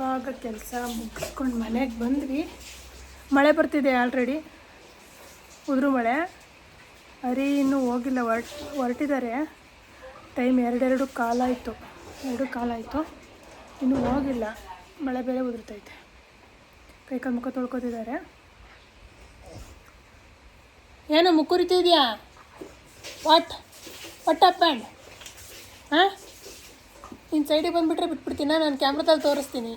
ಇವಾಗ ಕೆಲಸ ಮುಗಿಸ್ಕೊಂಡು ಮನೆಗೆ ಬಂದ್ವಿ. ಮಳೆ ಬರ್ತಿದೆ ಆಲ್ರೆಡಿ ಉದುರು ಮಳೆ. ಅರಿ ಇನ್ನೂ ಹೋಗಿಲ್ಲ ಹೊರ್ಟ್ ಹೊರಟಿದ್ದಾರೆ. ಟೈಮ್ ಎರಡೆರಡು ಕಾಲಾಯಿತು ಎರಡು ಕಾಲಾಯಿತು ಇನ್ನೂ ಹೋಗಿಲ್ಲ. ಮಳೆ ಬೇರೆ ಉದುರ್ತೈತೆ. ಕೈ ಕಾಲು ಮುಖ ತೊಳ್ಕೊತಿದ್ದಾರೆ. ಏನು ಮುಕ್ಕುರಿತಿದ್ಯಾ ವಾಟ್ ವಾಟ್ ಅಪ್ ಆ್ಯಂಡ್ ಹಾಂ? ನಿನ್ನ ಸೈಡಿಗೆ ಬಂದುಬಿಟ್ರೆ ಬಿಟ್ಬಿಡ್ತೀನಿ? ನಾನು ಕ್ಯಾಮ್ರಾದಲ್ಲಿ ತೋರಿಸ್ತೀನಿ.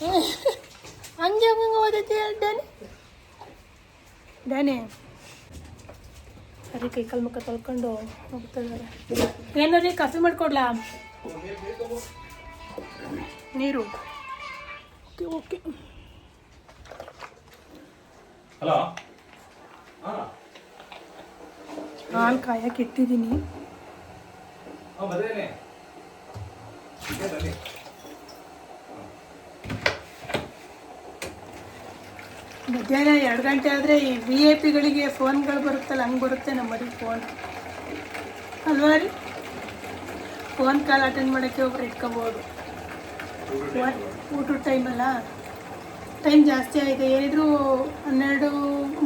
ಹಂಗೆ ಹಂಗೆ ಓದೈತಿ ಡ್ಯಾನಿ ಡ್ಯಾನಿ ಅದೇ ಕೈ ಕಾಲು ಮುಖ ತೊಳ್ಕೊಂಡು ಹೋಗ್ತಿದ್ದಾರೆ ರೀ ಕಾಫಿ ಮಾಡಿಕೊಡ್ಲಾ ನೀರು ಓಕೆ ಓಕೆ ಹಲೋ ಹಾಲು ಕಾಯಕ್ಕೆ ಇಟ್ಟಿದ್ದೀನಿ ಮಧ್ಯಾಹ್ನ ಎರಡು ಗಂಟೆ ಆದರೆ ಈ ವಿ ಐ ಪಿಗಳಿಗೆ ಫೋನ್ಗಳು ಬರುತ್ತಲ್ಲ, ಹಂಗೆ ಬರುತ್ತೆ ನಮ್ಮಲ್ಲಿ ಫೋನ್ ಅಲ್ವಾ ರೀ? ಫೋನ್ ಕಾಲ್ ಅಟೆಂಡ್ ಮಾಡೋಕ್ಕೆ ಒಬ್ರು ಇಟ್ಕೋಬೋದು. ಊಟದ ಟೈಮಲ್ಲ ಟೈಮ್ ಜಾಸ್ತಿ ಆಯಿತು ಏನಿದ್ರು ಹನ್ನೆರಡು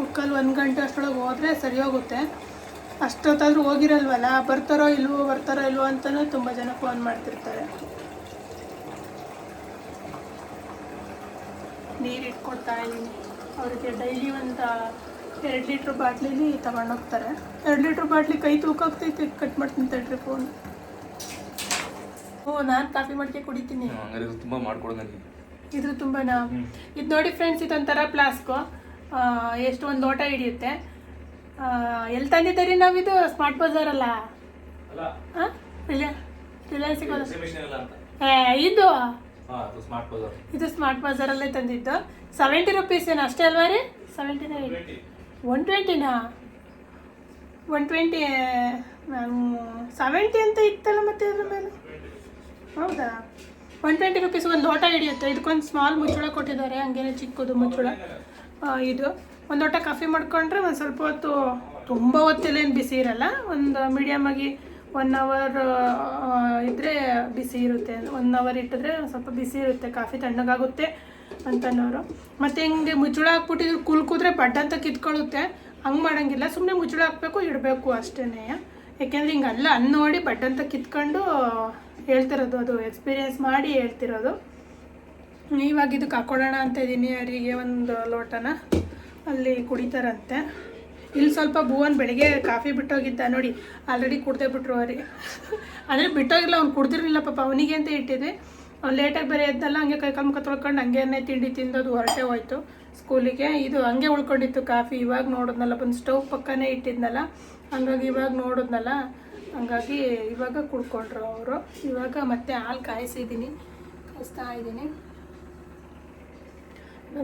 ಮುಕ್ಕಾಲು, ಒಂದು ಗಂಟೆ ಅಷ್ಟೊಳಗೆ ಹೋದರೆ ಸರಿ ಹೋಗುತ್ತೆ. ಅಷ್ಟೊತ್ತಾದರೂ ಹೋಗಿರಲ್ವಲ್ಲ? ಬರ್ತಾರೋ ಇಲ್ವೋ ಬರ್ತಾರೋ ಇಲ್ವೋ ಅಂತಲೂ ತುಂಬ ಜನ ಫೋನ್ ಮಾಡ್ತಿರ್ತಾರೆ. ನೀರು ಇಟ್ಕೊಡ್ತಾ ಇದ್ದೀನಿ. ಅವರಿಗೆ ಡೈಲಿ ಒಂದು ಎರಡು ಲೀಟ್ರ್ ಬಾಟ್ಲಿಲಿ ತಗೊಂಡೋಗ್ತಾರೆ ಎರಡು ಲೀಟ್ರ್ ಬಾಟ್ಲಿ ಕೈ ತೂಕಾಗ್ತೈತೆ ಕಟ್ ಮಾಡ್ತೀನಿ ತಡ್ರಿ ಫೋನ್ ಓ ನಾನು ಕಾಫಿ ಮಾಡ್ಕೆ ಕುಡಿತೀನಿ. ಹಂಗಾರೆ ಇದು ತುಂಬ ಮಾಡ್ಕೊಡು ನನಗೆ ಇದ್ರ ತುಂಬಾನಾ? ಇದು ನೋಡಿ ಫ್ರೆಂಡ್ಸ್ ಇದೊಂಥರ ಪ್ಲಾಸ್ಕು ಎಷ್ಟು ಒಂದು ಲೋಟ ಹಿಡಿಯುತ್ತೆ. ಎಲ್ಲಿ ತಂದಿದ್ದೀರಿ ನಾವಿದು? ಸ್ಮಾರ್ಟ್ ಬಜಾರ್ ಅಲ್ಲ? ಹಾಂ? ರಿಲಯನ್ಸ್ ಏ, ಇದು? ಇದು ಸ್ಮಾರ್ಟ್ ಬಜಾರಲ್ಲೇ ತಂದಿದ್ದು. ಸೆವೆಂಟಿ ರುಪೀಸ್ ಏನು ಅಷ್ಟೇ ಅಲ್ವಾ ರೀ? ಸೆವೆಂಟಿನ ಒನ್ ಟ್ವೆಂಟಿನಾ ಒನ್ ಟ್ವೆಂಟಿ ನಾನು ಸೆವೆಂಟಿ ಅಂತ ಇತ್ತಲ್ಲ ಮತ್ತೆ ಅದ್ರ ಮೇಲೆ? ಹೌದಾ? ಒನ್ ಟ್ವೆಂಟಿ ರುಪೀಸ್ ಒಂದು ಲೋಟ ಹಿಡಿಯುತ್ತೆ. ಇದಕ್ಕೊಂದು ಸ್ಮಾಲ್ ಮುಚ್ಚಳ ಕೊಟ್ಟಿದ್ದಾರೆ. ಹಂಗೇನೆ ಚಿಕ್ಕದು ಮುಚ್ಚಳ. ಇದು. ಒಂದು ಲೋಟ ಕಾಫಿ ಮಾಡ್ಕೊಂಡ್ರೆ ಒಂದು ಸ್ವಲ್ಪ ಹೊತ್ತು ತುಂಬ ಹೊತ್ತಿಲ್ಲ ಏನು ಬಿಸಿ ಇರಲ್ಲ. ಒಂದು ಮೀಡಿಯಮ್ ಆಗಿ ಒನ್ ಅವರ್ ಇದ್ದರೆ ಬಿಸಿ ಇರುತ್ತೆ. ಒನ್ ಅವರ್ ಇಟ್ಟಿದ್ರೆ ಸ್ವಲ್ಪ ಬಿಸಿ ಇರುತ್ತೆ. ಕಾಫಿ ತಣ್ಣಗಾಗುತ್ತೆ ಅನ್ನೋರು. ಮತ್ತು ಹಿಂಗೆ ಮುಚ್ಚಳ ಹಾಕ್ಬಿಟ್ಟಿದ್ರು ಕುಲ್ಕುದ್ರೆ ಬಡ್ ಅಂತ ಕಿತ್ಕೊಳ್ಳುತ್ತೆ ಹಂಗೆ ಮಾಡಂಗಿಲ್ಲ. ಸುಮ್ಮನೆ ಮುಚ್ಚಳ ಹಾಕ್ಬೇಕು, ಇಡಬೇಕು ಅಷ್ಟೇ ಯಾಕೆಂದ್ರೆ ಹಿಂಗೆ ಅಲ್ಲ ಅನ್ನ ನೋಡಿ ಬಡ್ ಅಂತ ಕಿತ್ಕೊಂಡು ಹೇಳ್ತಿರೋದು ಅದು ಎಕ್ಸ್ಪೀರಿಯೆನ್ಸ್ ಮಾಡಿ ಹೇಳ್ತಿರೋದು. ಇವಾಗ ಇದಕ್ಕೆ ಹಾಕ್ಕೊಡೋಣ ಅಂತ ಇದ್ದೀನಿ ಅವರಿಗೆ ಒಂದು ಲೋಟನ. ಅಲ್ಲಿ ಕುಡಿತಾರಂತೆ. ಇಲ್ಲಿ ಸ್ವಲ್ಪ ಭುವನ್ ಬೆಳಿಗ್ಗೆ ಕಾಫಿ ಬಿಟ್ಟೋಗಿದ್ದ ನೋಡಿ ಆಲ್ರೆಡಿ ಕುಡ್ದೇ ಬಿಟ್ರು ಅವ್ರಿಗೆ ಅಂದರೆ ಬಿಟ್ಟೋಗಿಲ್ಲ, ಅವ್ನು ಕುಡ್ದಿರಲಿಲ್ಲ ಪಾಪ, ಅವನಿಗೆ ಅಂತ ಇಟ್ಟಿದ್ದೆ. ಅವ್ನು ಲೇಟಾಗಿ ಬೇರೆ ಎದ್ದಲ್ಲ ಹಂಗೆ ಕೈ ಮುಖ ತೊಳ್ಕೊಂಡು ಹಂಗೇನೆ ತಿಂಡಿ ತಿಂದೋದು ಹೊರಟೆ ಹೋಯ್ತು ಸ್ಕೂಲಿಗೆ. ಇದು ಹಂಗೆ ಉಳ್ಕೊಂಡಿತ್ತು ಕಾಫಿ, ಇವಾಗ ನೋಡಿದ್ನಲ್ಲ, ಬಂದು ಸ್ಟವ್ ಪಕ್ಕನೇ ಇಟ್ಟಿದ್ನಲ್ಲ, ಹಂಗಾಗಿ ಇವಾಗ ನೋಡಿದ್ನಲ್ಲ, ಹಂಗಾಗಿ ಇವಾಗ ಕುಡ್ಕೊಂಡ್ರು ಅವರು. ಇವಾಗ ಮತ್ತೆ ಹಾಲು ಕಾಯಿಸಿದ್ದೀನಿ, ಕಾಯಿಸ್ತಾ ಇದ್ದೀನಿ.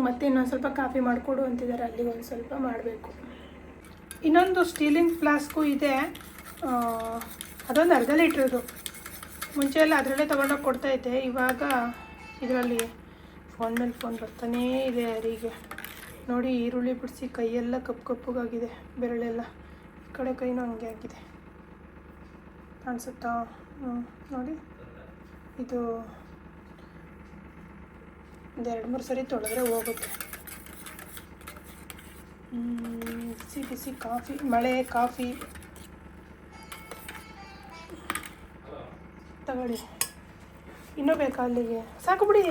ಮತ್ತೆ ಇನ್ನೊಂದು ಸ್ವಲ್ಪ ಕಾಫಿ ಮಾಡಿಕೊಡು ಅಂತಿದ್ದಾರೆ ಅಲ್ಲಿಗೆ ಒಂದು ಸ್ವಲ್ಪ ಮಾಡಬೇಕು. ಇನ್ನೊಂದು ಸ್ಟೀಲಿಂಗ್ ಫ್ಲಾಸ್ಕು ಇದೆ. ಅದೊಂದು ಅರ್ಧ ಲೀಟ್ರದು ಮುಂಚೆ ಎಲ್ಲ ಅದರಲ್ಲೇ ತೊಗೊಂಡೋಗಿ ಕೊಡ್ತಾಯಿದ್ದೆ ಇವಾಗ ಇದರಲ್ಲಿ ಫೋನ್ ಮೇಲೆ ಫೋನ್ ಬರ್ತಾನೇ ಇದೆ ಯಾರಿಗೆ. ನೋಡಿ, ಈರುಳ್ಳಿ ಬಿಡಿಸಿ ಕೈಯೆಲ್ಲ ಕಪ್ಪು ಕಪ್ಪಗಾಗಿದೆ, ಬೆರಳೆಲ್ಲ. ಈ ಕಡೆ ಕೈನೂ ಹಂಗೆ ಆಗಿದೆ. ಕಾಣಿಸುತ್ತಾ? ನೋಡಿ. ಇದು ಒಂದು ಎರಡು ಮೂರು ಸರಿ ತೊಳೆದ್ರೆ ಹೋಗುತ್ತೆ. ಬಿಸಿ ಬಿಸಿ ಕಾಫಿ ಮಳೆ ಕಾಫಿ. ತಗೊಳ್ಳಿ. ಇನ್ನೂ ಬೇಕಾ ಅಲ್ಲಿಗೆ? ಸಾಕು ಬಿಡಿ.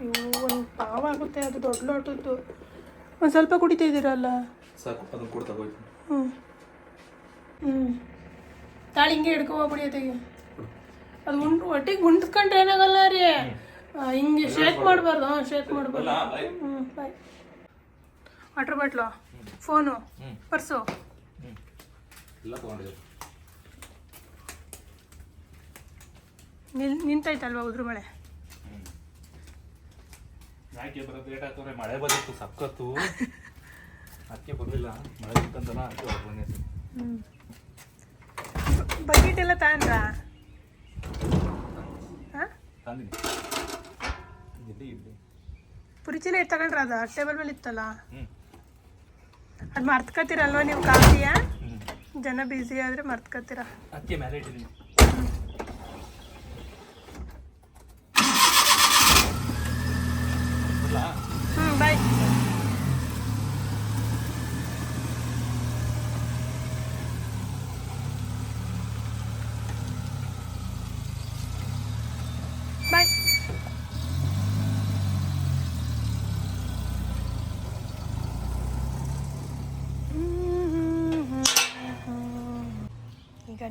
ಅಯ್ಯೋ ಒಂದು ಪಾವ ಆಗುತ್ತೆ ಅದು ದೊಡ್ಡ ಲೋಟದ್ದು. ಒಂದು ಸ್ವಲ್ಪ ಕುಡಿತಾ ಇದ್ದೀರಲ್ಲ? ಸಾಕು ಅದನ್ನು ಕೂಡ ಹೋಯ್ತು ಹ್ಞೂ ಹ್ಞೂ ತಾಳಿ ಹಿಂಗೆ ಹಿಡ್ಕೊ ಹೋಗ್ಬಿಡಿ ಅದಕ್ಕೆ ಅದು ಉಂಡು ಒಟ್ಟಿಗೆ ಉಂಡ್ಸ್ಕೊಂಡ್ರೆ ಏನಾಗಲ್ಲ ರೀ. ಹಿಂಗೆ ಶೇಕ್ ಮಾಡಬಾರ್ದು ಹಾಂ ಶೇಕ್ ಮಾಡಬಾರ್ದು. ಹ್ಞೂ ಬಾಯ್ ವಾಟ್ರ್ ಬಾಟ್ಲು? ಫೋನು. ಪರ್ಸು ಎಲ್ಲ ತೊಗೊಂಡಿದ್ರು ನಿಲ್ ನಿಂತೈತಲ್ವಾ ಉದ್ರು ಮಳೆ? ಯಾಕೆ ಬರೋದು ಲೇಟ್ ಆಗ್ತವ್ರೆ ಮಳೆ ಬಂದಿತ್ತು ಸಕ್ಕತ್ತು ಅದಕ್ಕೆ ಬರಲಿಲ್ಲ ಮಳೆ ಬಂತಂತಲ್ಲ ಅದಕ್ಕೆ ಹೊರಗೆ ಬಂದಿತ್ತು. ಬಕೆಟ್ ಎಲ್ಲ ತಾಂದ್ರ ಹಾಂ? ತಂದಿನಿ. ಇಲ್ಲಿ ಇಲ್ಲಿ. ತಗೊಂಡ್ರ ಅದು? ಟೇಬಲ್ ಮೇಲೆ ಇತ್ತಲ್ಲ? ಅದು ಮರ್ತ್ಕೋತೀರಲ್ವ ನೀವು ಕಾಫಿಯ? ಜನ ಬ್ಯುಸಿ ಆದ್ರೆ ಮರ್ತ್ಕೋತೀರ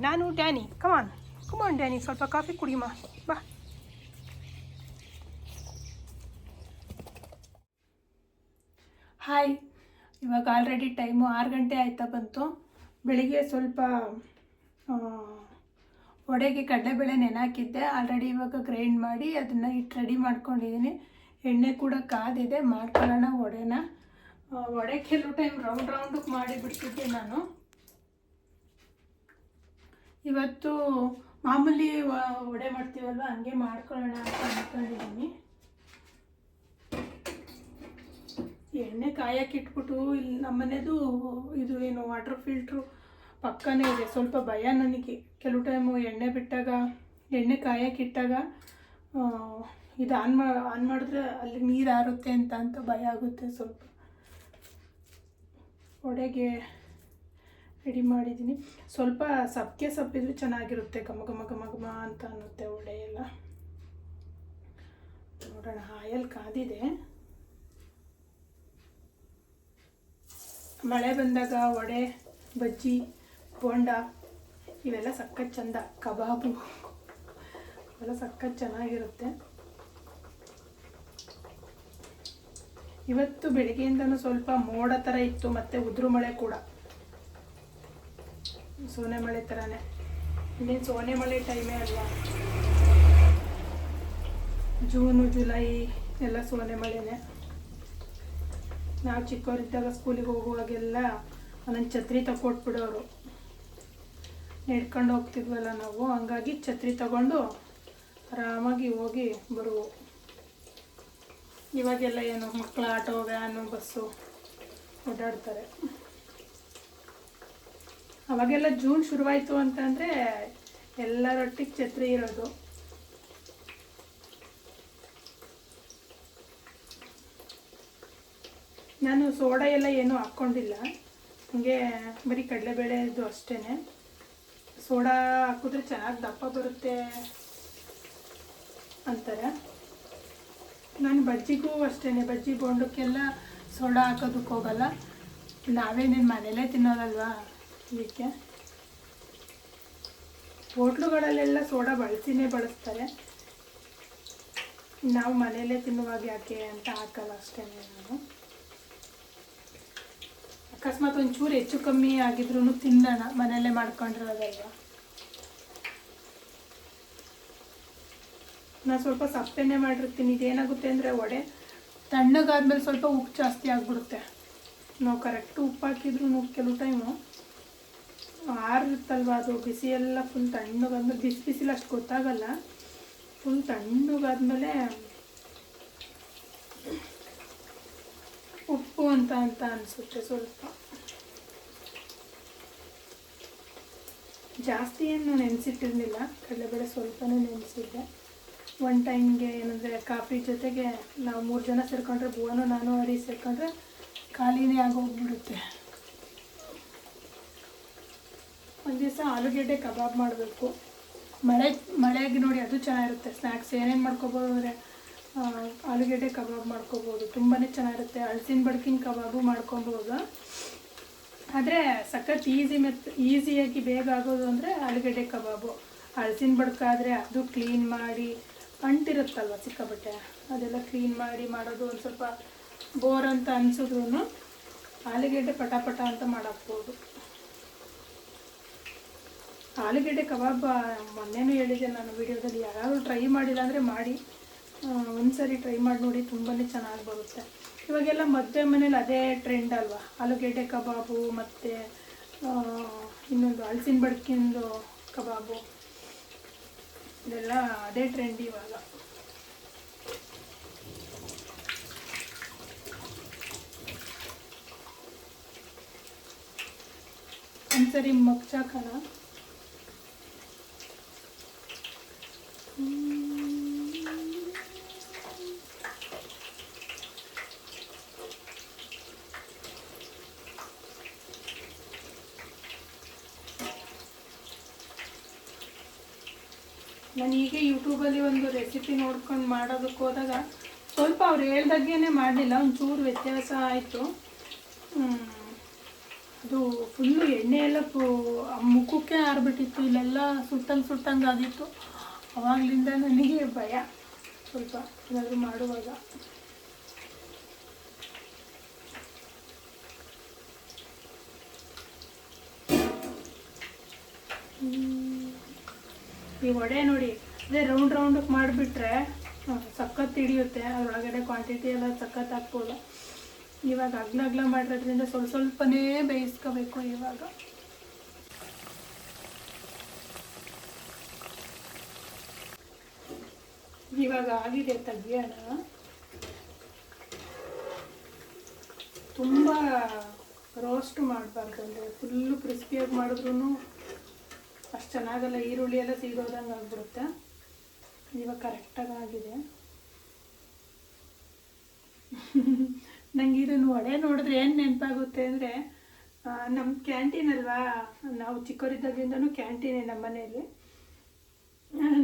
ಇಟ್ಟಿದ್ದೀನಿ ಡ್ಯಾನು. Come on come on Danny. ಸ್ವಲ್ಪ ಕಾಫಿ ಕುಡಿಯಮ್ಮ ಬಾ. ಹಾಯ್ ಇವಾಗ ಆಲ್ರೆಡಿ ಟೈಮು ಆರು ಗಂಟೆ ಆಯ್ತಾ ಬಂತು. ಬೆಳಿಗ್ಗೆ ಸ್ವಲ್ಪ ಒಡೆಗೆ ಕಡಲೆಬೇಳೆ ನೆನಾಕಿದ್ದೆ. ಆಲ್ರೆಡಿ ಇವಾಗ ಗ್ರೈಂಡ್ ಮಾಡಿ ಅದನ್ನು ಇಟ್ಟು ರೆಡಿ ಮಾಡ್ಕೊಂಡಿದ್ದೀನಿ ಎಣ್ಣೆ ಕೂಡ ಕಾದಿದೆ. ಮಾಡ್ಕೊಳ್ಳೋಣ ಒಡೆನ ಒಡೆ ವಡೆ ಕೆಲವು ಟೈಮ್ ರೌಂಡ್ ರೌಂಡಕ್ಕೆ ಮಾಡಿಬಿಡ್ತಿದ್ದೆ ನಾನು. ಇವತ್ತು ಮಾಮೂಲಿ ವಡೆ ಮಾಡ್ತೀವಲ್ವ? ಹಂಗೆ ಮಾಡ್ಕೊಳ್ಳೋಣ ಅಂತ ಅಂದ್ಕೊಂಡಿದ್ದೀನಿ ಎಣ್ಣೆ ಕಾಯಕ್ಕೆ ಇಟ್ಬಿಟ್ಟು ಇಲ್ಲಿ ನಮ್ಮನೇದು ಇದು ಏನು ವಾಟರ್ ಫಿಲ್ಟ್ರು ಪಕ್ಕನೇ ಇದೆ. ಸ್ವಲ್ಪ ಭಯ ನನಗೆ. ಕೆಲವು ಟೈಮು ಎಣ್ಣೆ ಬಿಟ್ಟಾಗ, ಎಣ್ಣೆ ಕಾಯಕ್ಕೆ ಇಟ್ಟಾಗ ಇದು ಆನ್ ಮಾ ಆನ್ ಮಾಡಿದ್ರೆ ಅಲ್ಲಿ ನೀರು ಆರುತ್ತೆ ಅಂತ ಅಂತ ಭಯ ಆಗುತ್ತೆ ಸ್ವಲ್ಪ. ಒಡೆಗೆ ರೆಡಿ ಮಾಡಿದ್ದೀನಿ. ಸ್ವಲ್ಪ ಸಪ್ಕೆ ಸೊಪ್ಪಿದ್ರೆ ಚೆನ್ನಾಗಿರುತ್ತೆ. ಘಮ ಘಮ ಘಮ ಘಮ ಅಂತ ಅನ್ನುತ್ತೆ ವಡೆ ಎಲ್ಲ. ನೋಡೋಣ ಆಯಲ್ ಕಾದಿದೆ. ಮಳೆ ಬಂದಾಗ ವಡೆ, ಬಜ್ಜಿ, ಬೋಂಡ, ಇವೆಲ್ಲ ಸಖತ್ ಚಂದ. ಕಬಾಬು. ಇವೆಲ್ಲ ಸಖತ್ ಚೆನ್ನಾಗಿರುತ್ತೆ. ಇವತ್ತು ಬೆಳಿಗ್ಗೆಯಿಂದನೂ ಸ್ವಲ್ಪ ಮೋಡ ಥರ ಇತ್ತು, ಮತ್ತು ಉದುರು ಮಳೆ ಕೂಡ. ಸೋನೆ ಮಳೆ ಥರನೇ ಇನ್ನೇನು ಸೋನೆ ಮಳೆ ಟೈಮೇ ಅಲ್ಲ. ಜೂನು ಜುಲೈ ಎಲ್ಲ ಸೋನೆ ಮಳೆನೇ. ನಾವು ಚಿಕ್ಕವರಿದ್ದಾಗ ಸ್ಕೂಲಿಗೆ ಹೋಗುವಾಗೆಲ್ಲ ಒಂದೊಂದು ಛತ್ರಿ ತಗೊಟ್ಬಿಡೋರು ನೆಡ್ಕೊಂಡು ಹೋಗ್ತಿದ್ವಲ್ಲ ನಾವು, ಹಂಗಾಗಿ ಛತ್ರಿ ತಗೊಂಡು ಆರಾಮಾಗಿ ಹೋಗಿ ಬರುವು. ಇವಾಗೆಲ್ಲ ಏನು ಮಕ್ಕಳು ಆಟೋ, ವ್ಯಾನು, ಬಸ್ಸು ಓಡಾಡ್ತಾರೆ. ಅವಾಗೆಲ್ಲ ಜೂನ್ ಶುರುವಾಯಿತು ಅಂತಂದರೆ ಎಲ್ಲರೊಟ್ಟಿಗೆ ಛತ್ರಿ ಇರೋದು. ನಾನು ಸೋಡಾ ಎಲ್ಲ ಏನೂ ಹಾಕ್ಕೊಂಡಿಲ್ಲ. ಹಂಗೆ ಬರೀ ಕಡಲೆಬೇಳೆದು ಅಷ್ಟೇ ಸೋಡಾ ಹಾಕಿದ್ರೆ ಚೆನ್ನಾಗಿ ದಪ್ಪ ಬರುತ್ತೆ ಅಂತಾರೆ. ನಾನು ಬಜ್ಜಿಗೂ ಅಷ್ಟೇ ಬಜ್ಜಿ ಬೋಂಡಕ್ಕೆಲ್ಲ ಸೋಡಾ ಹಾಕೋದಕ್ಕೆ ಹೋಗಲ್ಲ ನಾವೇನೇನು ಮನೇಲೇ ತಿನ್ನೋದಲ್ವಾ? ಇದಕ್ಕೆ ಹೋಟ್ಲುಗಳಲ್ಲೆಲ್ಲ ಸೋಡಾ ಬಳಸಿನೇ ಬಳಸ್ತಾರೆ. ನಾವು ಮನೆಯಲ್ಲೇ ತಿನ್ನುವಾಗ ಯಾಕೆ ಅಂತ ಹಾಕಲ್ಲ ಅಷ್ಟೇ ನಾನು. ಅಕಸ್ಮಾತ್ ಒಂಚೂರು ಹೆಚ್ಚು ಕಮ್ಮಿ ಆಗಿದ್ರೂ ತಿನ್ನೋಣ, ಮನೆಯಲ್ಲೇ ಮಾಡ್ಕೊಂಡಿರೋದಲ್ವ? ನಾನು ಸ್ವಲ್ಪ ಸಪ್ಪೆನೆ ಮಾಡಿರ್ತೀನಿ. ಇದೇನಾಗುತ್ತೆ ಅಂದರೆ ವಡೆ ತಣ್ಣಗಾದ್ಮೇಲೆ ಸ್ವಲ್ಪ ಉಪ್ಪು ಜಾಸ್ತಿ ಆಗಿಬಿಡುತ್ತೆ. ನಾವು ಕರೆಕ್ಟ್ ಉಪ್ಪು ಹಾಕಿದ್ರು ಕೆಲವು ಟೈಮು ಆರಿರುತ್ತಲ್ವ ಅದು? ಬಿಸಿ ಎಲ್ಲ ಫುಲ್ ತಣ್ಣಗಾದ್ಮೇಲೆ ಬಿಸಿ ಬಿಸಿಲು ಅಷ್ಟು ಗೊತ್ತಾಗಲ್ಲ. ಫುಲ್ ತಣ್ಣಗಾದ್ಮೇಲೆ ಉಪ್ಪು ಅಂತ ಅಂತ ಅನಿಸುತ್ತೆ ಸ್ವಲ್ಪ. ಜಾಸ್ತಿ ಏನು ನೆನೆಸಿಟ್ಟಿರಲಿಲ್ಲ. ಕಡಲೆಬೇಳೆ ಸ್ವಲ್ಪನೇ ನೆನೆಸಿದ್ದೆ. ಒನ್ ಟೈಮ್ಗೆ ಏನಂದರೆ ಕಾಫಿ ಜೊತೆಗೆ ನಾವು ಮೂರು ಜನ ಸೇರ್ಕೊಂಡ್ರೆ, ಭುವನು, ನಾನು ಅಡಿ ಸೇರ್ಕೊಂಡ್ರೆ ಖಾಲಿನೇ ಆಗೋಗ್ಬಿಡುತ್ತೆ. ಒಂದು ದಿವಸ ಆಲೂಗೆಡ್ಡೆ ಕಬಾಬ್ ಮಾಡಬೇಕು. ಮಳೆ ಮಳೆಗೆ ನೋಡಿ ಅದು ಚೆನ್ನಾಗಿರುತ್ತೆ. ಸ್ನ್ಯಾಕ್ಸ್ ಏನೇನು ಮಾಡ್ಕೋಬೋದು ಅಂದರೆ ಆಲೂಗೆಡ್ಡೆ ಕಬಾಬ್ ಮಾಡ್ಕೋಬೋದು. ತುಂಬಾ ಚೆನ್ನಾಗಿರುತ್ತೆ. ಹಳಸಿನ ಬಡ್ಕಿನ ಕಬಾಬು ಮಾಡ್ಕೊಬೋದು. ಆದರೆ ಸಖತ್ ಈಸಿ ಮತ್ತು ಈಸಿಯಾಗಿ ಬೇಗ ಆಗೋದು ಅಂದರೆ ಆಲೂಗೆಡ್ಡೆ ಕಬಾಬು. ಹಳಸಿನ ಬಡ್ಕಾದರೆ ಅದು ಕ್ಲೀನ್ ಮಾಡಿ ಅಂಟಿರುತ್ತಲ್ವ ಸಿಕ್ಕಾಬಟ್ಟೆ ಅದೆಲ್ಲ ಕ್ಲೀನ್ ಮಾಡಿ ಮಾಡೋದು ಒಂದು ಸ್ವಲ್ಪ ಬೋರ್ ಅಂತ ಅನಿಸಿದ್ರು ಆಲೂಗೆಡ್ಡೆ ಪಟ ಪಟ ಅಂತ ಮಾಡಾಕ್ಬೋದು. ಆಲೂಗೆಡ್ಡೆ ಕಬಾಬ್ ಮೊನ್ನೆನೂ ಹೇಳಿದ್ದೆ ನಾನು ವಿಡಿಯೋದಲ್ಲಿ, ಯಾರಾದರೂ ಟ್ರೈ ಮಾಡಿಲ್ಲ ಅಂದರೆ ಮಾಡಿ. ಒಂದ್ಸರಿ ಟ್ರೈ ಮಾಡಿ ನೋಡಿ ತುಂಬಾ ಚೆನ್ನಾಗಿ ಬರುತ್ತೆ. ಇವಾಗೆಲ್ಲ ಮದುವೆ ಮನೇಲಿ ಅದೇ ಟ್ರೆಂಡ್ ಅಲ್ವಾ? ಆಲೂಗೆಡ್ಡೆ ಕಬಾಬು ಮತ್ತು ಇನ್ನೊಂದು ಹಲಸಿನ ಬಡ್ಕಿಂದು ಕಬಾಬು. ಇದೆಲ್ಲ ಅದೇ ಟ್ರೆಂಡ್ ಇವಾಗ. ಒಂದ್ಸರಿ ಮಗ್ಚಾಕಣ ನಾನು ಹೀಗೆ ಯೂಟ್ಯೂಬಲ್ಲಿ ಒಂದು ರೆಸಿಪಿ ನೋಡ್ಕೊಂಡು ಮಾಡೋದಕ್ಕೆ ಹೋದಾಗ ಸ್ವಲ್ಪ ಅವ್ರು ಹೇಳ್ದಾಗೇನೆ ಮಾಡಲಿಲ್ಲ, ಒಂಚೂರು ವ್ಯತ್ಯಾಸ ಆಯಿತು. ಅದು ಫುಲ್ಲು ಎಣ್ಣೆ ಎಲ್ಲ ಮುಖಕ್ಕೆ ಆರ್ಬಿಟ್ಟಿತ್ತು, ಇಲ್ಲೆಲ್ಲ ಸುಟ್ಟಂಗೆ ಸುಟ್ಟಂಗೆ ಆಗಿತ್ತು ಅವಾಗಲಿಂದ ನನಗೆ ಭಯ. ಸ್ವಲ್ಪ ಏನಾದರೂ ಮಾಡುವಾಗ. ಈ ವಡೆ ನೋಡಿ ಅದೇ ರೌಂಡ್ ರೌಂಡ್ ಮಾಡಿಬಿಟ್ರೆ ಸಖತ್ ಹಿಡಿಯುತ್ತೆ. ಅದರೊಳಗಡೆ ಕ್ವಾಂಟಿಟಿ ಎಲ್ಲ ಸಖತ್ ಹಾಕ್ಬೋದು ಇವಾಗ ಅಗ್ಲ ಅಗ್ಲ ಮಾಡಿರೋದ್ರಿಂದ ಸ್ವಲ್ಪ ಸ್ವಲ್ಪನೇ ಬೇಯಿಸ್ಕೋಬೇಕು ಇವಾಗ. ಇವಾಗ ಆಗಿದೆ ತೆಗಿಯೋಣ. ತುಂಬ ರೋಸ್ಟ್ ಮಾಡಬಾರ್ದು ಅಂದರೆ ಫುಲ್ಲು ಕ್ರಿಸ್ಪಿಯಾಗಿ ಮಾಡಿದ್ರೂ ಅಷ್ಟು ಚೆನ್ನಾಗಲ್ಲ, ಈರುಳ್ಳಿ ಎಲ್ಲ ಸಿಗೋದಂಗೆ ಆಗ್ಬಿಡುತ್ತೆ. ಇವಾಗ ಕರೆಕ್ಟಾಗಿ ಆಗಿದೆ ನಂಗೆ ಇದನ್ನು ಒಡೆ ನೋಡಿದ್ರೆ ಏನು ನೆನಪಾಗುತ್ತೆ ಅಂದರೆ ನಮ್ಮ ಕ್ಯಾಂಟೀನ್ ಅಲ್ವಾ? ನಾವು ಚಿಕ್ಕವರಿದ್ದಾಗಿಂದನೂ ಕ್ಯಾಂಟೀನೇ ನಮ್ಮ ಮನೆಯಲ್ಲಿ.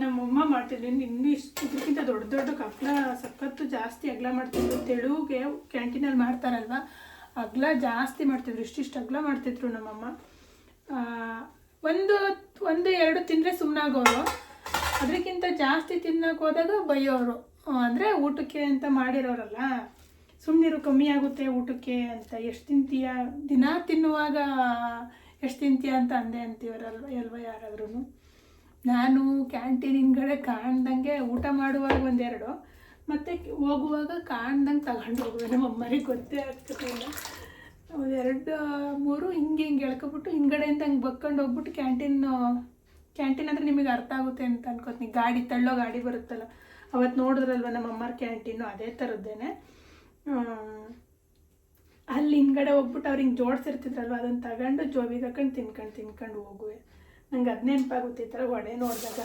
ನಮ್ಮಮ್ಮ ಮಾಡ್ತಿದ್ವಿ ಇನ್ನು ಇಷ್ಟು ಇದಕ್ಕಿಂತ ದೊಡ್ಡ ದೊಡ್ಡ ಕಪ್ಲ ಸಖತ್ತು ಜಾಸ್ತಿ ಅಗ್ಲ ಮಾಡ್ತಿದ್ರು. ತೆಳುಗೆ ಕ್ಯಾಂಟೀನಲ್ಲಿ ಮಾಡ್ತಾರಲ್ವ? ಅಗ್ಲ ಜಾಸ್ತಿ ಮಾಡ್ತಿದ್ರು. ಇಷ್ಟಿಷ್ಟು ಅಗ್ಲ ಮಾಡ್ತಿದ್ರು ನಮ್ಮಮ್ಮ. ಒಂದು ಒಂದು, ಎರಡು ತಿಂದರೆ ಸುಮ್ಮನಾಗೋರು ಅದಕ್ಕಿಂತ ಜಾಸ್ತಿ ತಿನ್ನೋಕೆ ಹೋದಾಗ ಬೈಯೋರು. ಅಂದರೆ ಊಟಕ್ಕೆ ಅಂತ ಮಾಡಿರೋರಲ್ಲ. ಸುಮ್ಮನಿರು ಕಮ್ಮಿ ಆಗುತ್ತೆ ಊಟಕ್ಕೆ ಅಂತ. ಎಷ್ಟು ತಿಂತೀಯ? ದಿನ ತಿನ್ನುವಾಗ ಎಷ್ಟು ತಿಂತೀಯ ಅಂತ ಅಂದೆ ಅಂತೀವರಲ್ವ ಎಲ್ವ ಯಾರಾದ್ರೂ ನಾನು ಕ್ಯಾಂಟೀನ್ ಕಾಣ್ದಂಗೆ ಊಟ ಮಾಡುವಾಗ ಒಂದೆರಡು. ಮತ್ತು ಹೋಗುವಾಗ ಕಾಣ್ದಂಗೆ ತಗೊಂಡು ಹೋಗುವೆ. ನಮ್ಮ ಅಮ್ಮನಿಗೆ ಗೊತ್ತೇ ಆಗ್ತಿರಲಿಲ್ಲ. ಎರಡು ಮೂರು ಹಿಂಗೆ ಹಿಂಗೆ ಎಳ್ಕೊಬಿಟ್ಟು ಹಿಂದ್ಗಡೆಯಿಂದ ಹಂಗೆ ಬಕ್ಕೊಂಡು ಹೋಗ್ಬಿಟ್ಟು ಕ್ಯಾಂಟೀನ್ ಕ್ಯಾಂಟೀನ್ ಅಂದರೆ ನಿಮಗೆ ಅರ್ಥ ಆಗುತ್ತೆ ಅಂತ ಅನ್ಕೋತೀನಿ. ಗಾಡಿ ತಳ್ಳೋ ಗಾಡಿ ಬರುತ್ತಲ್ಲ ಅವತ್ತು ನೋಡಿದ್ರಲ್ವ ನಮ್ಮ ಅಮ್ಮರ ಕ್ಯಾಂಟೀನು ಅದೇ ಥರದ್ದೇನೆ ಅಲ್ಲಿ ಹಿಂದ್ಗಡೆ ಹೋಗ್ಬಿಟ್ಟು ಅವ್ರಿಗೆ ಜೋಡಿಸಿರ್ತಿದ್ರಲ್ವ ಅದನ್ನು ತಗೊಂಡು ಜೋಬಿಗೆ ಹಾಕೊಂಡು ತಿನ್ಕೊಂಡು ತಿನ್ಕೊಂಡು ಹೋಗುವೆ. ನಂಗೆ ಅದು ನೆನಪಾಗುತ್ತೆ ಈ ಥರ ಒಡೆ ನೋಡಿದಾಗ.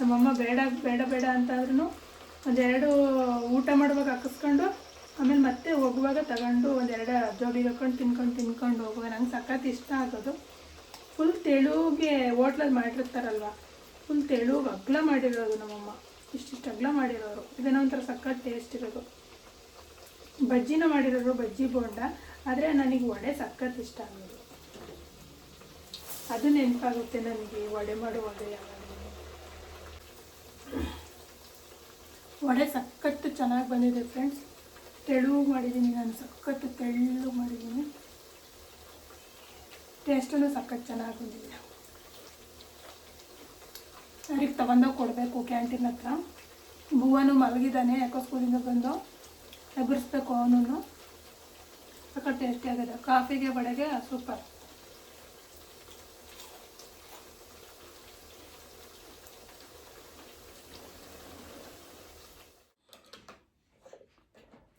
ನಮ್ಮಮ್ಮ ಬೇಡ ಬೇಡ ಬೇಡ ಅಂತಾದ್ರೂ ಒಂದೆರಡು ಊಟ ಮಾಡುವಾಗ ಹಾಕಿಸ್ಕೊಂಡು, ಆಮೇಲೆ ಮತ್ತೆ ಹೋಗುವಾಗ ತಗೊಂಡು ಒಂದೆರಡು ಜೋಬಿಗೆ ಹಾಕೊಂಡು ತಿನ್ಕೊಂಡು ತಿನ್ಕೊಂಡು ಹೋಗುವೆ. ನಂಗೆ ಸಖತ್ ಇಷ್ಟ ಆಗೋದು. ಫುಲ್ ತೆಳುಗೆ ಹೋಟ್ಲಲ್ಲಿ ಮಾಡಿರ್ತಾರಲ್ವ? ಫುಲ್ ತೆಳುಗೆ ಅಗ್ಲ ಮಾಡಿರೋದು ನಮ್ಮಮ್ಮ. ಇಷ್ಟಿಷ್ಟು ಅಗ್ಲ ಮಾಡಿರೋರು. ಇದನ್ನ ಒಂಥರ ಸಖತ್ ಟೇಸ್ಟ್ ಇರೋದು. ಬಜ್ಜಿನ ಮಾಡಿರೋರು ಬಜ್ಜಿ ಬೋಂಡ, ಆದರೆ ನನಗೆ ವಡೆ ಸಖತ್ ಇಷ್ಟ ಆಗೋದು. ಅದು ನೆನಪಾಗುತ್ತೆ ನನಗೆ, ವಡೆ ಮಾಡುವಾಗ ಯಾವಾಗಲೂ. ವಡೆ ಸಖತ್ತು ಚೆನ್ನಾಗಿ ಬಂದಿದೆ ಫ್ರೆಂಡ್ಸ್ ತೆಳು ಮಾಡಿದ್ದೀನಿ ನಾನು, ಸಖತ್ತು ತೆಳ್ಳು ಮಾಡಿದ್ದೀನಿ ಟೇಸ್ಟನ್ನು ಸಖತ್ ಚೆನ್ನಾಗಿ ಬಂದಿದೆ ಅವ್ರಿಗೆ ತಗೊಂಡೋಗಿ ಕೊಡಬೇಕು ಕ್ಯಾಂಟೀನ್ ಹತ್ರ. ಭುವನು ಮಲಗಿದ್ದಾನೆ ಯಾಕೋ ಸ್ಕೂಲಿಂದ ಬಂದು ಎಬ್ಬರಿಸ್ಬೇಕು ಅವನು ಸಖತ್ ಟೇಸ್ಟಿ ಆಗಿದೆ. ಕಾಫಿಗೆ ಬಡೆಗೆ ಸೂಪರ್.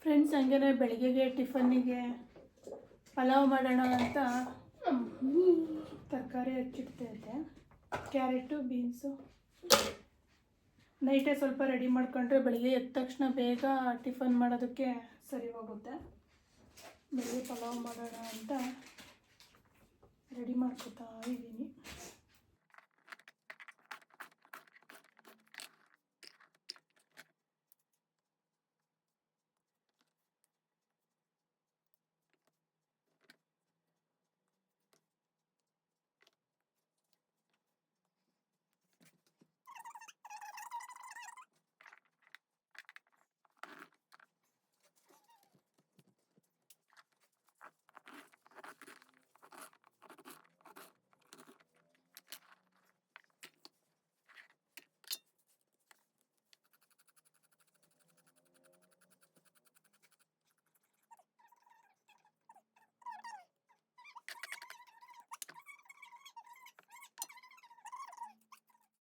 ಫ್ರೆಂಡ್ಸ್, ಹಂಗೇನೆ ಬೆಳಿಗ್ಗೆಗೆ ಟಿಫನ್ನಿಗೆ ಪಲಾವ್ ಮಾಡೋಣ ಅಂತ ತರಕಾರಿ ಹಚ್ಚಿಡ್ತಾ ಇದ್ದೆ ಕ್ಯಾರೆಟು, ಬೀನ್ಸು. ನೈಟೇ ಸ್ವಲ್ಪ ರೆಡಿ ಮಾಡ್ಕೊಂಡ್ರೆ ಬೆಳಿಗ್ಗೆ ಎದ್ದ ತಕ್ಷಣ ಬೇಗ ಟಿಫನ್ ಮಾಡೋದಕ್ಕೆ ಸರಿ ಹೋಗುತ್ತೆ. ಬೆಳಿಗ್ಗೆ ಪಲಾವ್ ಮಾಡೋಣ ಅಂತ ರೆಡಿ ಮಾಡ್ಕೊತಾ ಇದ್ದೀನಿ.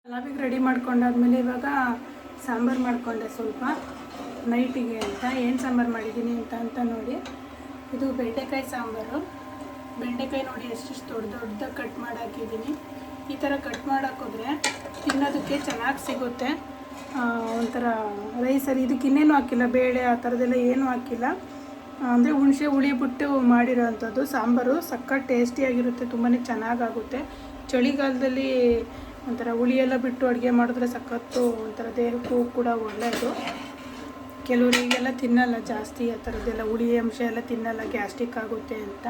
ಪಲಾವಿಗೆ ರೆಡಿ ಮಾಡ್ಕೊಂಡಾದ್ಮೇಲೆ ಇವಾಗ ಸಾಂಬಾರು ಮಾಡಿಕೊಂಡೆ ಸ್ವಲ್ಪ ನೈಟಿಗೆ ಅಂತ, ಏನು ಸಾಂಬಾರು ಮಾಡಿದ್ದೀನಿ ಅಂತ ಅಂತ ನೋಡಿ. ಇದು ಬೆಂಡೆಕಾಯಿ ಸಾಂಬಾರು. ಬೆಂಡೆಕಾಯಿ ನೋಡಿ ಎಷ್ಟೆಷ್ಟು ದೊಡ್ಡ ದೊಡ್ಡದಾಗಿ ಕಟ್ ಮಾಡಾಕಿದ್ದೀನಿ ಈ ಥರ ಕಟ್ ಮಾಡಾಕೋದ್ರೆ ತಿನ್ನೋದಕ್ಕೆ ಚೆನ್ನಾಗಿ ಸಿಗುತ್ತೆ. ಒಂಥರ ರೈಸಲ್ಲಿ ಇದಕ್ಕೆ ಇನ್ನೇನು ಹಾಕಿಲ್ಲ, ಬೇಳೆ ಆ ಥರದ್ದೆಲ್ಲ ಏನೂ ಹಾಕಿಲ್ಲ. ಅಂದರೆ ಹುಣಸೆ ಹುಳಿ ಬಿಟ್ಟು ಮಾಡಿರೋ ಅಂಥದ್ದು ಸಾಂಬಾರು ಸಕ್ಕ ಟೇಸ್ಟಿಯಾಗಿರುತ್ತೆ ತುಂಬಾ ಚೆನ್ನಾಗಾಗುತ್ತೆ ಚಳಿಗಾಲದಲ್ಲಿ ಒಂಥರ ಎಲ್ಲ ಬಿಟ್ಟು ಅಡುಗೆ ಮಾಡಿದ್ರೆ ಸಖತ್ತು ಒಂಥರ ದೇಹಕ್ಕೂ ಕೂಡ ಒಳ್ಳೆಯದು. ಕೆಲವರಿಗೆಲ್ಲ ತಿನ್ನಲ್ಲ ಜಾಸ್ತಿ, ಆ ಥರದ್ದೆಲ್ಲ ಹುಳಿ ಅಂಶ ಎಲ್ಲ ತಿನ್ನಲ್ಲ, ಗ್ಯಾಸ್ಟ್ರಿಕ್ ಆಗುತ್ತೆ ಅಂತ.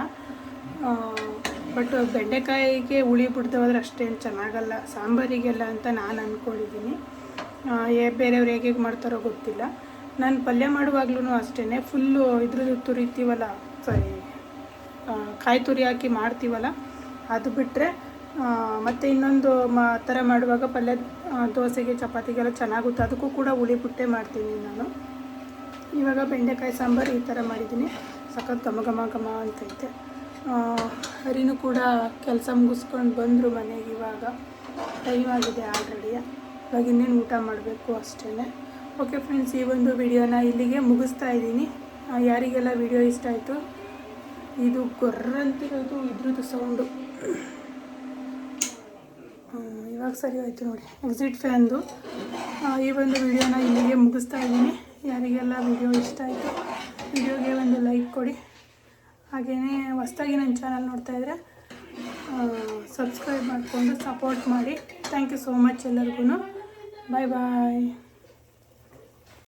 ಬಟ್ ಬೆಂಡೆಕಾಯಿಗೆ ಹುಳಿ ಬಿಡ್ದೆ ಹೋದ್ರೆ ಅಷ್ಟೇನು ಚೆನ್ನಾಗಲ್ಲ. ಸಾಂಬಾರಿಗೆಲ್ಲ ಅಂತ ನಾನು ಅಂದ್ಕೊಂಡಿದ್ದೀನಿ ಏ, ಬೇರೆಯವ್ರು ಹೇಗೆ ಹೇಗೆ ಮಾಡ್ತಾರೋ ಗೊತ್ತಿಲ್ಲ. ನಾನು ಪಲ್ಯ ಮಾಡುವಾಗ್ಲೂ ಅಷ್ಟೇ ಫುಲ್ಲು ಇದ್ರದ್ದು ತುರಿತೀವಲ್ಲ, ಸಾರಿ ಕಾಯಿ ತುರಿ ಹಾಕಿ ಮಾಡ್ತೀವಲ್ಲ, ಅದು ಬಿಟ್ಟರೆ ಮತ್ತು ಇನ್ನೊಂದು ಮ, ಥರ ಮಾಡುವಾಗ ಪಲ್ಯ ದೋಸೆಗೆ ಚಪಾತಿಗೆಲ್ಲ ಚೆನ್ನಾಗುತ್ತೆ. ಅದಕ್ಕೂ ಕೂಡ ಹುಳಿ ಬುಟ್ಟೆ ಮಾಡ್ತೀನಿ ನಾನು. ಇವಾಗ ಬೆಂಡೆಕಾಯಿ ಸಾಂಬಾರು ಈ ಥರ ಮಾಡಿದ್ದೀನಿ. ಸಖತ್ ಘಮ ಘಮ ಘಮ ಅಂತೈತೆ. ಹರಿನೂ ಕೂಡ ಕೆಲಸ ಮುಗಿಸ್ಕೊಂಡು ಬಂದರು ಮನೆಗೆ ಇವಾಗ. ಟೈಮ್ ಆಗಿದೆ ಆಲ್ರೆಡಿ. ಇವಾಗ ಇನ್ನೇನು ಊಟ ಮಾಡಬೇಕು ಅಷ್ಟೇ ಓಕೆ ಫ್ರೆಂಡ್ಸ್ ಈ ಒಂದು ವಿಡಿಯೋನ ಇಲ್ಲಿಗೆ ಮುಗಿಸ್ತಾ ಇದ್ದೀನಿ. ಯಾರಿಗೆಲ್ಲ ವಿಡಿಯೋ ಇಷ್ಟ ಆಯಿತು? ಇದು ಗೊರ್ರಂತಿರೋದು ಇದ್ರದ್ದು ಸೌಂಡು ಇವಾಗ ಸರಿ ಆಯಿತು ನೋಡಿ. ಎಕ್ಸಿಟ್ ಫ್ಯಾನ್ದು ಈ ಒಂದು ವಿಡಿಯೋನ ಇಲ್ಲಿಗೆ ಮುಗಿಸ್ತಾ ಇದ್ದೀನಿ. ಯಾರಿಗೆಲ್ಲ ವಿಡಿಯೋ ಇಷ್ಟ ಆಯಿತು, ವಿಡಿಯೋಗೆ ಒಂದು ಲೈಕ್ ಕೊಡಿ. ಹಾಗೆಯೇ ಹೊಸ್ದಾಗಿ ನನ್ನ ಚಾನಲ್ ನೋಡ್ತಾಯಿದ್ರೆ ಸಬ್ಸ್ಕ್ರೈಬ್ ಮಾಡಿಕೊಂಡು ಸಪೋರ್ಟ್ ಮಾಡಿ. ಥ್ಯಾಂಕ್ ಯು ಸೋ ಮಚ್ ಎಲ್ಲರಿಗೂ ಬಾಯ್ ಬಾಯ್